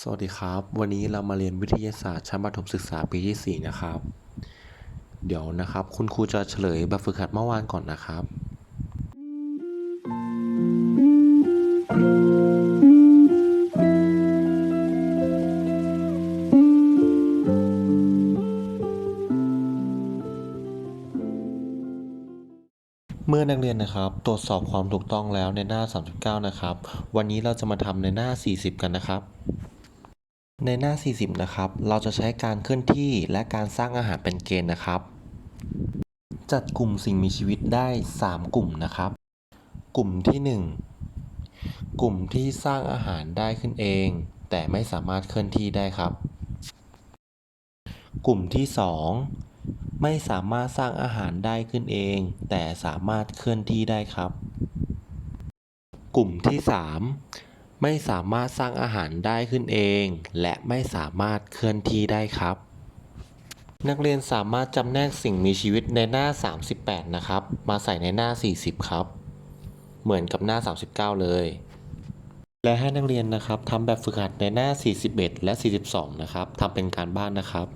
สวัสดีครับ วันนี้เรามาเรียนวิทยาศาสตร์ชั้นประถมศึกษาปีที่ 4 นะครับ เดี๋ยวนะครับ คุณครูจะเฉลยแบบฝึกหัดเมื่อวานก่อนนะครับ เมื่อนักเรียนนะครับ ตรวจสอบความถูกต้องแล้วในหน้า 39 นะครับ วันนี้เราจะมาทำในหน้า 40 กันนะครับ ในหน้า 40 นะครับ เราจะใช้การเคลื่อนที่และการสร้างอาหารเป็นเกณฑ์นะครับ จัดกลุ่มสิ่งมีชีวิตได้ 3 กลุ่มนะครับ กลุ่มที่ 1 กลุ่มที่สร้างอาหารได้ขึ้นเอง แต่ไม่สามารถเคลื่อนที่ได้ครับ กลุ่มที่ 2 ไม่สามารถสร้างอาหารได้ขึ้นเอง แต่สามารถเคลื่อนที่ได้ครับ กลุ่มที่ 3 ไม่สามารถสร้างอาหารได้ขึ้นเอง และไม่สามารถเคลื่อนที่ได้ครับ นักเรียนสามารถจำแนกสิ่งมีชีวิตในหน้า 38 นะครับ มาใส่ในหน้า 40 ครับ เหมือนกับหน้า 39 เลย และให้นักเรียนนะครับทำแบบฝึกหัดในหน้า 41 และ 42 นะครับทำเป็นการบ้านนะครับ